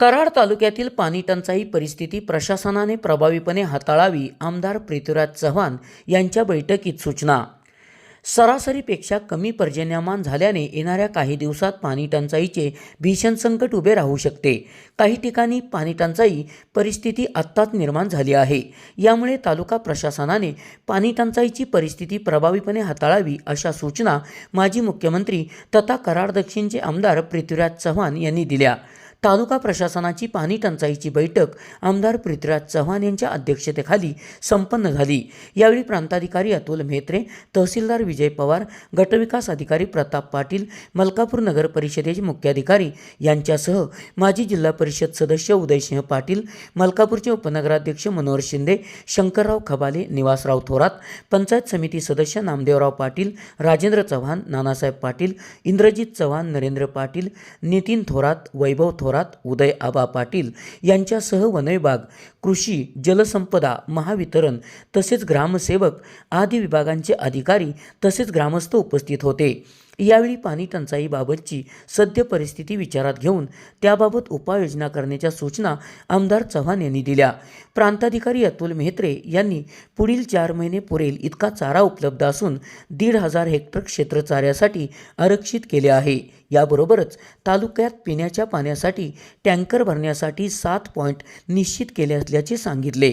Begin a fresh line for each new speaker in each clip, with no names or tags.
कराड तालुक्यातील पाणी टंचाई परिस्थिती प्रशासनाने प्रभावीपणे हाताळावी आमदार पृथ्वीराज चव्हाण यांच्या बैठकीत सूचना. सरासरीपेक्षा कमी पर्जन्यमान झाल्याने येणाऱ्या काही दिवसात पाणी टंचाईचे भीषण संकट उभे राहू शकते. काही ठिकाणी पाणी टंचाई परिस्थिती आत्ताच निर्माण झाली आहे. यामुळे तालुका प्रशासनाने पाणी टंचाईची परिस्थिती प्रभावीपणे हाताळावी अशा सूचना माजी मुख्यमंत्री तथा कराड दक्षिणचे आमदार पृथ्वीराज चव्हाण यांनी दिल्या. तालुका प्रशासनाची पाणी टंचाईची बैठक आमदार पृथ्वीराज चव्हाण यांच्या अध्यक्षतेखाली संपन्न झाली. यावेळी प्रांताधिकारी अतुल म्हेत्रे तहसीलदार विजय पवार गटविकास अधिकारी प्रताप पाटील मलकापूर नगर परिषदेचे मुख्याधिकारी यांच्यासह माजी जिल्हा परिषद सदस्य उदयसिंह पाटील मलकापूरचे उपनगराध्यक्ष मनोहर शिंदे शंकरराव खबाले निवासराव थोरात पंचायत समिती सदस्य नामदेवराव पाटील राजेंद्र चव्हाण नानासाहेब पाटील इंद्रजित चव्हाण नरेंद्र पाटील नितीन थोरात वैभव थोरात उदय आबा पाटील यांच्यासह वनविभाग कृषी जलसंपदा महावितरण तसेच ग्रामसेवक आदी विभागांचे अधिकारी तसेच ग्रामस्थ उपस्थित होते. यावेळी पाणी टंचाईबाबतची सद्य परिस्थिती विचारात घेऊन त्याबाबत उपाययोजना करण्याच्या सूचना आमदार चव्हाण यांनी दिल्या. प्रांताधिकारी अतुल मेहत्रे यांनी पुढील चार महिने पुरेल इतका चारा उपलब्ध असून दीड हजार हेक्टर क्षेत्र चाऱ्यासाठी आरक्षित केले आहे. याबरोबरच तालुक्यात पिण्याच्या पाण्यासाठी टँकर भरण्यासाठी सात पॉईंट निश्चित केले असल्याचे सांगितले.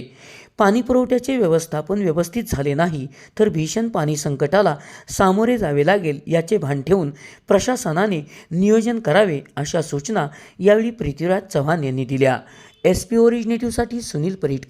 पाणी पुरवठ्याचे व्यवस्थापन व्यवस्थित झाले नाही तर भीषण पाणी संकटाला सामोरे जावे लागेल याचे भान ठेवून प्रशासनाने नियोजन करावे अशा सूचना यावेळी पृथ्वीराज चव्हाण यांनी दिल्या. एस पी ओरिजिनेटिव्हसाठी सुनील परीट